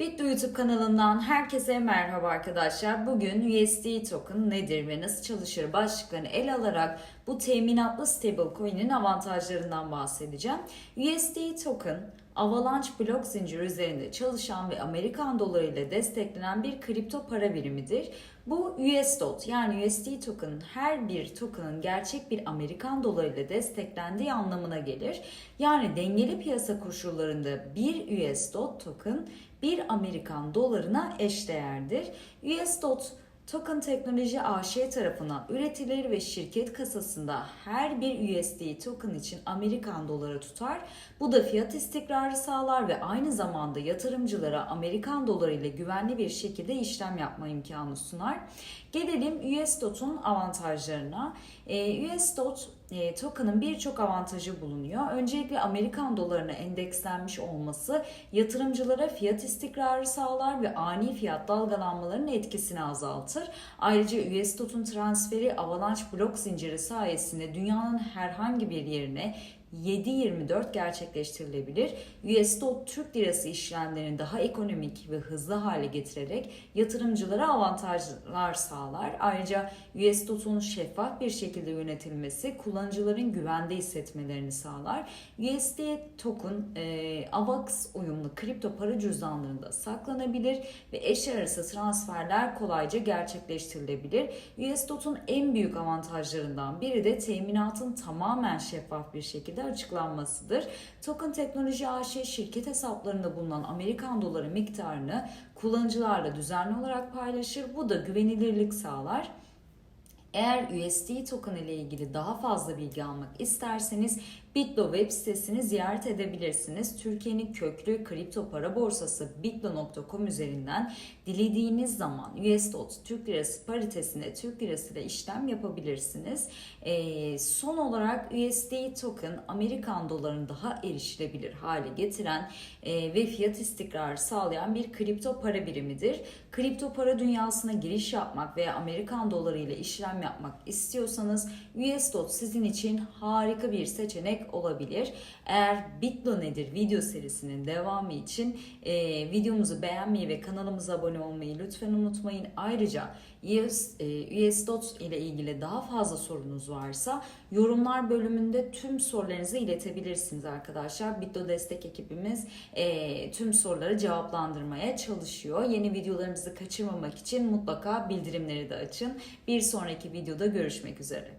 YouTube kanalından herkese merhaba arkadaşlar. Bugün USD token nedir ve nasıl çalışır başlıklarını ele alarak bu teminatlı stablecoin'in avantajlarından bahsedeceğim. USD token Avalanche blok zinciri üzerinde çalışan ve Amerikan doları ile desteklenen bir kripto para birimidir. Bu US dot yani USD token her bir token'ın gerçek bir Amerikan doları ile desteklendiği anlamına gelir. Yani dengeli piyasa koşullarında bir US dot token bir Amerikan dolarına eşdeğerdir. US dot Token Teknoloji AŞ tarafından üretilir ve şirket kasasında her bir USD token için Amerikan doları tutar. Bu da fiyat istikrarı sağlar ve aynı zamanda yatırımcılara Amerikan doları ile güvenli bir şekilde işlem yapma imkanı sunar. Gelelim US DOT'un avantajlarına. Ee, US DOT e, token'ın birçok avantajı bulunuyor. Öncelikle Amerikan dolarına endekslenmiş olması yatırımcılara fiyat istikrarı sağlar ve ani fiyat dalgalanmalarının etkisini azaltır. Ayrıca US DOT'un transferi Avalanche blok zinciri sayesinde dünyanın herhangi bir yerine 7-24 gerçekleştirilebilir. US DOT Türk lirası işlemlerini daha ekonomik ve hızlı hale getirerek yatırımcılara avantajlar sağlar. Ayrıca US DOT'un şeffaf bir şekilde yönetilmesi kullanıcıların güvende hissetmelerini sağlar. USD token e, AVAX uyumlu kripto para cüzdanlarında saklanabilir ve eş arası transferler kolayca gerçekleştirilebilir. US DOT'un en büyük avantajlarından biri de teminatın tamamen şeffaf bir şekilde açıklanmasıdır. Token Teknoloji AŞ şirket hesaplarında bulunan Amerikan doları miktarını kullanıcılarla düzenli olarak paylaşır. Bu da güvenilirlik sağlar. Eğer USD token ile ilgili daha fazla bilgi almak isterseniz Bitlo web sitesini ziyaret edebilirsiniz. Türkiye'nin köklü kripto para borsası bitlo.com üzerinden dilediğiniz zaman US dot Türk lirası paritesine Türk lirası ile işlem yapabilirsiniz. Ee, son olarak USD token Amerikan dolarını daha erişilebilir hale getiren e, ve fiyat istikrarı sağlayan bir kripto para birimidir. Kripto para dünyasına giriş yapmak veya Amerikan doları ile işlem yapmak istiyorsanız US dot sizin için harika bir seçenek olabilir. Eğer Bitlo nedir video serisinin devamı için e, videomuzu beğenmeyi ve kanalımıza abone olmayı lütfen unutmayın. Ayrıca US, e, ile ilgili daha fazla sorunuz varsa yorumlar bölümünde tüm sorularınızı iletebilirsiniz arkadaşlar. Bitlo destek ekibimiz e, tüm soruları cevaplandırmaya çalışıyor. Yeni videolarımızı kaçırmamak için mutlaka bildirimleri de açın. Bir sonraki videoda görüşmek üzere.